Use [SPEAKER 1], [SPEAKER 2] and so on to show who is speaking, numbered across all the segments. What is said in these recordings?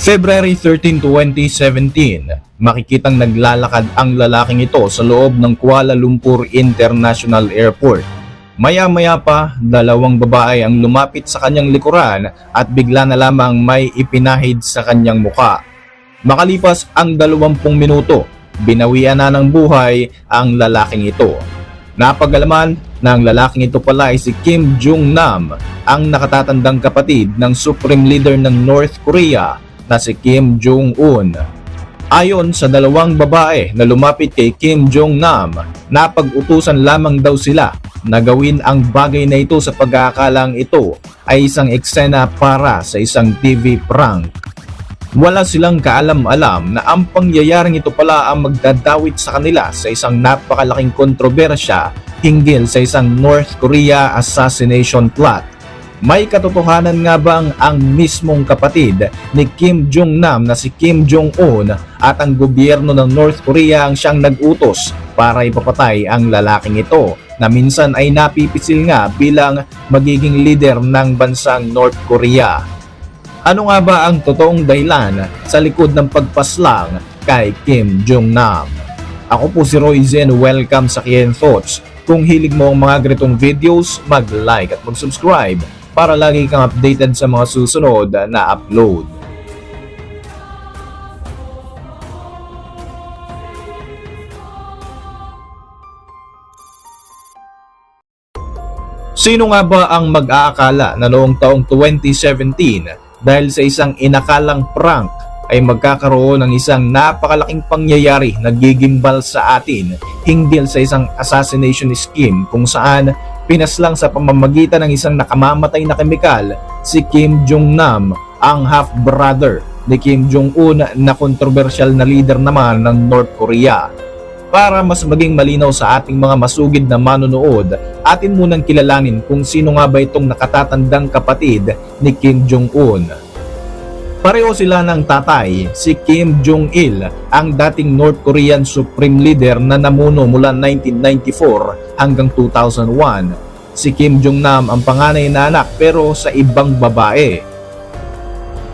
[SPEAKER 1] February 13, 2017, makikitang naglalakad ang lalaking ito sa loob ng Kuala Lumpur International Airport. Maya-maya pa, dalawang babae ang lumapit sa kanyang likuran at bigla na lamang may ipinahid sa kanyang muka. Makalipas ang 20 minuto, binawian na ng buhay ang lalaking ito. Napagalaman na ang lalaking ito pala ay si Kim Jong Nam, ang nakatatandang kapatid ng Supreme Leader ng North Korea na si Kim Jong-un. Ayon sa dalawang babae na lumapit kay Kim Jong-nam, napag-utusan lamang daw sila na gawin ang bagay na ito sa pag-aakalang ito ay isang eksena para sa isang TV prank. Wala silang kaalam-alam na ang pangyayaring ito pala ang magdadawit sa kanila sa isang napakalaking kontrobersya hinggil sa isang North Korea assassination plot. May katotohanan nga bang ang mismong kapatid ni Kim Jong-nam na si Kim Jong-un at ang gobyerno ng North Korea ang siyang nag-utos para ipapatay ang lalaking ito na minsan ay napipisil nga bilang magiging leader ng bansang North Korea. Ano nga ba ang totoong dahilan sa likod ng pagpaslang kay Kim Jong-nam? Ako po si Roy Zen, welcome sa Kien Thoughts. Kung hilig mo ang mga ganitong videos, mag-like at mag-subscribe para lagi kang updated sa mga susunod na upload. Sino nga ba ang mag-aakala na noong taong 2017 dahil sa isang inakalang prank ay magkakaroon ng isang napakalaking pangyayari na gigimbal sa atin hinggil sa isang assassination scheme kung saan pinaslang sa pamamagitan ng isang nakamamatay na kemikal si Kim Jong-nam, ang half-brother ni Kim Jong-un na kontrobersyal na leader naman ng North Korea. Para mas maging malinaw sa ating mga masugid na manonood, atin munang kilalanin kung sino nga ba itong nakatatandang kapatid ni Kim Jong-un. Pareho sila ng tatay, si Kim Jong-il, ang dating North Korean Supreme Leader na namuno mula 1994 hanggang 2001. Si Kim Jong-nam ang panganay na anak pero sa ibang babae.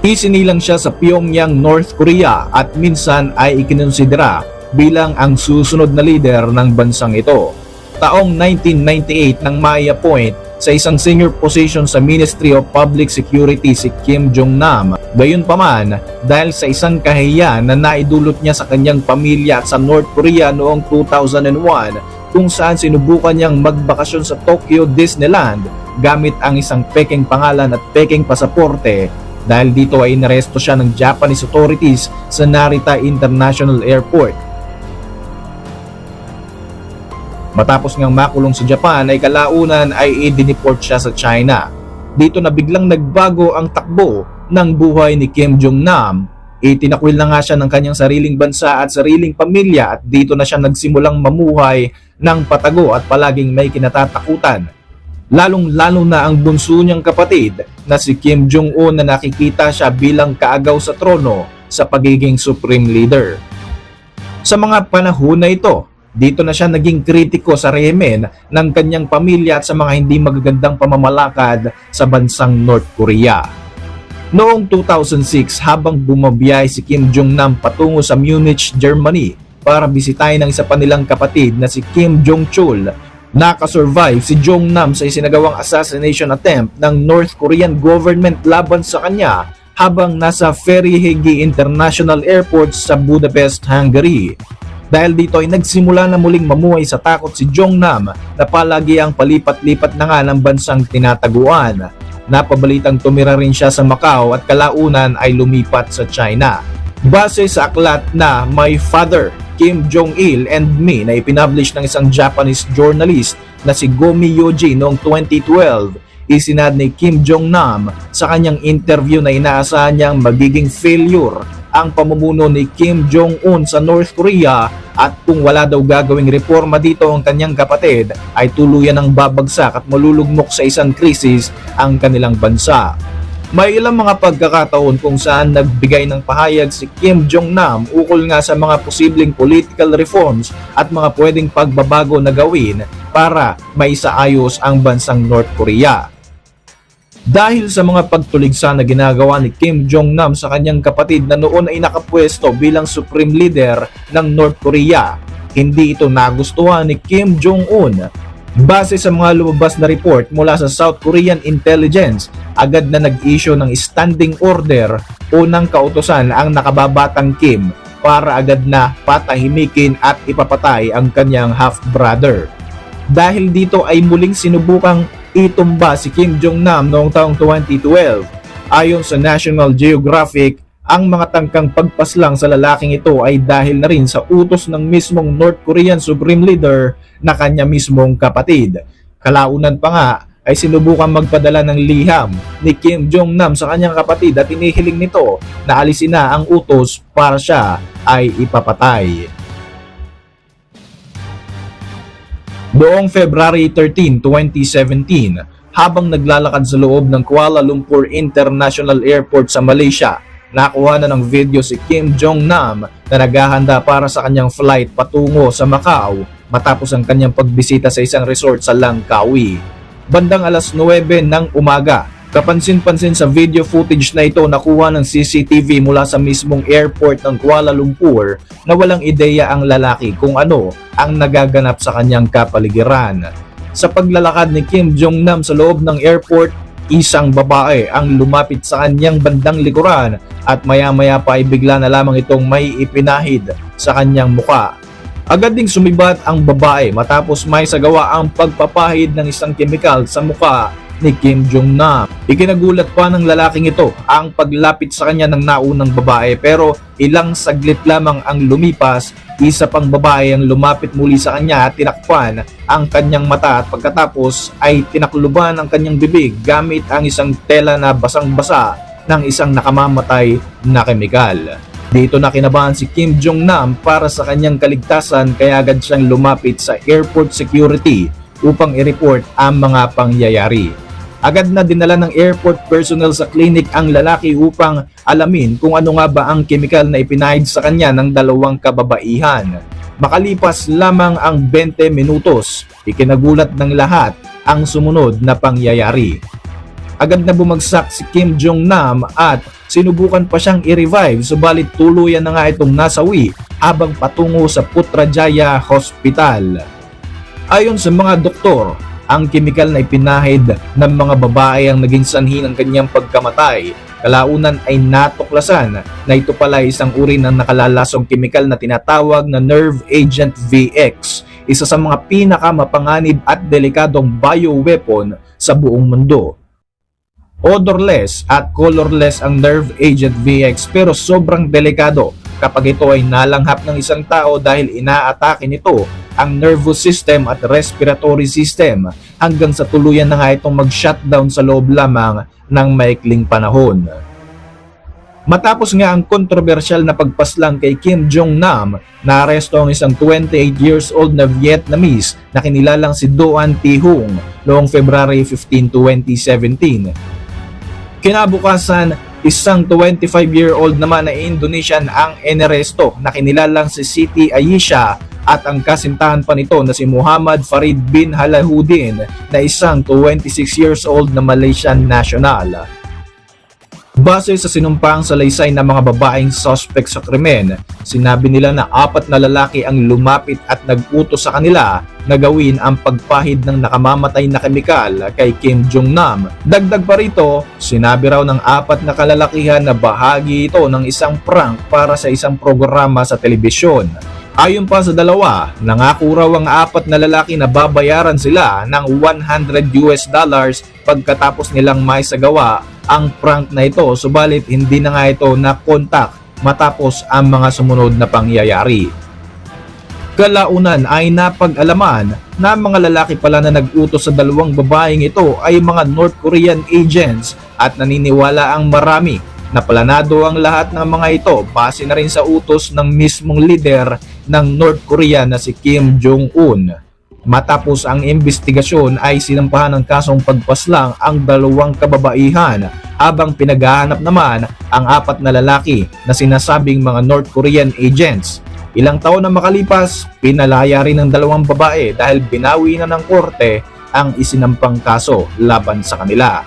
[SPEAKER 1] Isinilang siya sa Pyongyang, North Korea at minsan ay ikinonsidera bilang ang susunod na leader ng bansang ito. Taong 1998 nang mai-appoint sa isang senior position sa Ministry of Public Security si Kim Jong-nam. Gayunpaman, dahil sa isang kahiyan na naidulot niya sa kanyang pamilya at sa North Korea noong 2001 kung saan sinubukan niyang magbakasyon sa Tokyo Disneyland gamit ang isang peking pangalan at peking pasaporte dahil dito ay inaresto siya ng Japanese authorities sa Narita International Airport. Matapos ngang makulong sa Japan ay kalaunan ay idiniport siya sa China. Dito na biglang nagbago ang takbo ng buhay ni Kim Jong-nam. Itinakwil na nga siya ng kanyang sariling bansa at sariling pamilya at dito na siya nagsimulang mamuhay ng patago at palaging may kinatatakutan. Lalong-lalo na ang bunso niyang kapatid na si Kim Jong-un na nakikita siya bilang kaagaw sa trono sa pagiging supreme leader. Sa mga panahon na ito, dito na siya naging kritiko sa rehimen ng kanyang pamilya at sa mga hindi magagandang pamamalakad sa bansang North Korea. Noong 2006 habang bumabiyay si Kim Jong-nam patungo sa Munich, Germany para bisitahin ang isa pa nilang kapatid na si Kim Jong-chul, nakasurvive si Jong-nam sa isinagawang assassination attempt ng North Korean government laban sa kanya habang nasa Ferihegi International Airport sa Budapest, Hungary. Dahil dito ay nagsimula na muling mamuhay sa takot si Jong-nam na palagi ang palipat-lipat na nga ng bansang tinataguan. Napabalitang tumira rin siya sa Macau at kalaunan ay lumipat sa China. Base sa aklat na My Father, Kim Jong-il and Me na ipinablish ng isang Japanese journalist na si Gomi Yoji noong 2012, isinad ni Kim Jong-nam sa kanyang interview na inaasahan niyang magiging failure ang pamumuno ni Kim Jong-un sa North Korea at kung wala daw gagawing reforma dito ang kanyang kapatid ay tuluyan ng babagsak at malulugmok sa isang krisis ang kanilang bansa. May ilang mga pagkakataon kung saan nagbigay ng pahayag si Kim Jong-nam ukol nga sa mga posibleng political reforms at mga pwedeng pagbabago na gawin para maisaayos ang bansang North Korea. Dahil sa mga pagtuligsa na ginagawa ni Kim Jong-nam sa kanyang kapatid na noon ay nakapwesto bilang supreme leader ng North Korea, hindi ito nagustuhan ni Kim Jong-un. Base sa mga lumabas na report mula sa South Korean intelligence, agad na nag-issue ng standing order unang kautosan ang nakababatang Kim para agad na patahimikin at ipapatay ang kanyang half-brother. Dahil dito ay muling sinubukang itumba si Kim Jong-nam noong taong 2012. Ayon sa National Geographic, ang mga tangkang pagpaslang sa lalaking ito ay dahil na rin sa utos ng mismong North Korean Supreme Leader na kanya mismong kapatid. Kalaunan pa nga ay sinubukang magpadala ng liham ni Kim Jong-nam sa kanyang kapatid at inihiling nito na alisin na ang utos para siya ay ipapatay. Noong February 13, 2017, habang naglalakad sa loob ng Kuala Lumpur International Airport sa Malaysia, nakuha na ng video si Kim Jong-nam na naghahanda para sa kanyang flight patungo sa Macau matapos ang kanyang pagbisita sa isang resort sa Langkawi. Bandang alas 9 ng umaga, kapansin-pansin sa video footage na ito nakuha ng CCTV mula sa mismong airport ng Kuala Lumpur na walang ideya ang lalaki kung ano ang nagaganap sa kanyang kapaligiran. Sa paglalakad ni Kim Jong-nam sa loob ng airport, isang babae ang lumapit sa kanyang bandang likuran at maya-maya pa ay bigla na lamang itong may ipinahid sa kanyang muka. Agad ding sumibat ang babae matapos may sagawa ang pagpapahid ng isang kemikal sa muka ni Kim Jong-nam. Ikinagulat pa ng lalaking ito ang paglapit sa kanya ng naunang babae pero ilang saglit lamang ang lumipas, isa pang babae ang lumapit muli sa kanya at tinakpan ang kanyang mata at pagkatapos ay tinakluban ang kanyang bibig gamit ang isang tela na basang-basa ng isang nakamamatay na kemikal. Dito na kinabahan si Kim Jong-nam para sa kanyang kaligtasan kaya agad siyang lumapit sa airport security upang i-report ang mga pangyayari. Agad na dinala ng airport personnel sa clinic ang lalaki upang alamin kung ano nga ba ang kemikal na ipinahid sa kanya ng dalawang kababaihan. Makalipas lamang ang 20 minutos, ikinagulat ng lahat ang sumunod na pangyayari. Agad na bumagsak si Kim Jong-nam at sinubukan pa siyang i-revive subalit tuluyan na nga itong nasawi habang patungo sa Putrajaya Hospital. Ayon sa mga doktor, ang kemikal na ipinahid ng mga babae ang naging sanhi ng kanyang pagkamatay. Kalaunan ay natuklasan na ito pala ay isang uri ng nakalalasong kemikal na tinatawag na Nerve Agent VX, isa sa mga pinakamapanganib at delikadong bioweapon sa buong mundo. Odorless at colorless ang Nerve Agent VX pero sobrang delikado kapag ito ay nalanghap ng isang tao dahil inaatake nito ang nervous system at respiratory system hanggang sa tuluyan na nga itong mag-shutdown sa loob lamang ng maikling panahon. Matapos nga ang kontrobersyal na pagpaslang kay Kim Jong-nam, naaresto ang isang 28 years old na Vietnamese na kinilalang si Doan Thi Hung noong February 15, 2017 Kinabukasan, isang 25-year-old naman na Indonesian ang eneresto na kinilalang si Siti Ayesha at ang kasintahan pa nito na si Muhammad Farid bin Halahudin na isang 26 years old na Malaysian national. Base sa sinumpang salaysay ng mga babaeng suspect sa krimen, sinabi nila na apat na lalaki ang lumapit at nag-utos sa kanila na gawin ang pagpahid ng nakamamatay na kemikal kay Kim Jong-nam. Dagdag pa rito, sinabi raw ng apat na kalalakihan na bahagi ito ng isang prank para sa isang programa sa telebisyon. Ayon pa sa dalawa, nangako raw ang apat na lalaki na babayaran sila ng 100 US dollars pagkatapos nilang may sagawa ang prank na ito subalit hindi na nga ito na-contact matapos ang mga sumunod na pangyayari. Kalaunan ay napag-alaman na mga lalaki pala na nag-utos sa dalawang babaeng ito ay mga North Korean agents at naniniwala ang marami na planado ang lahat ng mga ito base na rin sa utos ng mismong leader ng North Korea na si Kim Jong-un. Matapos ang investigasyon ay sinampahan ng kasong pagpaslang ang dalawang kababaihan habang pinaghahanap naman ang apat na lalaki na sinasabing mga North Korean agents. Ilang taon na makalipas, pinalaya rin ng dalawang babae dahil binawi na ng korte ang isinampang kaso laban sa kanila.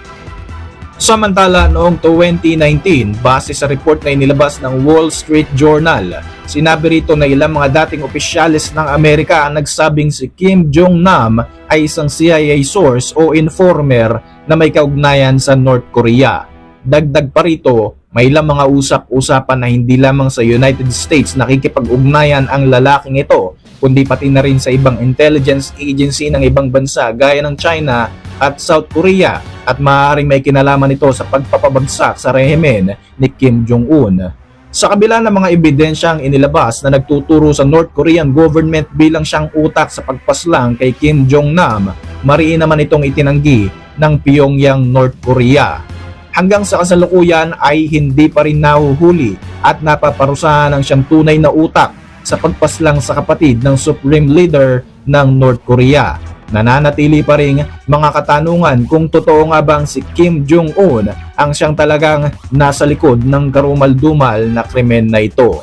[SPEAKER 1] Samantala noong 2019, base sa report na inilabas ng Wall Street Journal, sinabi rito na ilang mga dating opisyalis ng Amerika ang nagsabing si Kim Jong-nam ay isang CIA source o informer na may kaugnayan sa North Korea. Dagdag pa rito, may ilang mga usap-usapan na hindi lamang sa United States nakikipag-ugnayan ang lalaking ito, kundi pati na rin sa ibang intelligence agency ng ibang bansa gaya ng China at South Korea at maaaring may kinalaman ito sa pagpapabagsak sa rehimen ni Kim Jong-un. Sa kabila ng mga ebidensyang inilabas na nagtuturo sa North Korean government bilang siyang utak sa pagpaslang kay Kim Jong-nam, mariin naman itong itinanggi ng Pyongyang North Korea. Hanggang sa kasalukuyan ay hindi pa rin nahuhuli at napaparusahan ang siyang tunay na utak sa pagpaslang sa kapatid ng Supreme Leader ng North Korea. Nananatili pa rin mga katanungan kung totoo nga bang si Kim Jong-un ang siyang talagang nasa likod ng karumal-dumal na krimen na ito.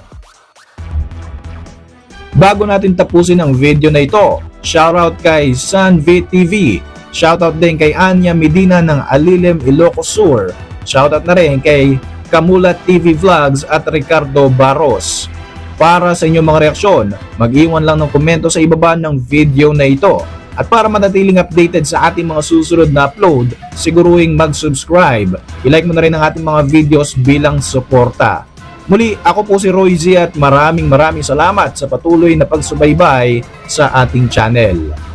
[SPEAKER 1] Bago natin tapusin ang video na ito, shoutout kay Sunv TV, shoutout din kay Anya Medina ng Alilem Ilocos Sur, shoutout na rin kay Kamulat TV Vlogs at Ricardo Barros. Para sa inyong mga reaksyon, mag-iwan lang ng komento sa ibaba ng video na ito. At para manatiling updated sa ating mga susunod na upload, siguruhing mag-subscribe. I-like mo na rin ang ating mga videos bilang suporta. Muli, ako po si Roy Z at maraming maraming salamat sa patuloy na pagsubaybay sa ating channel.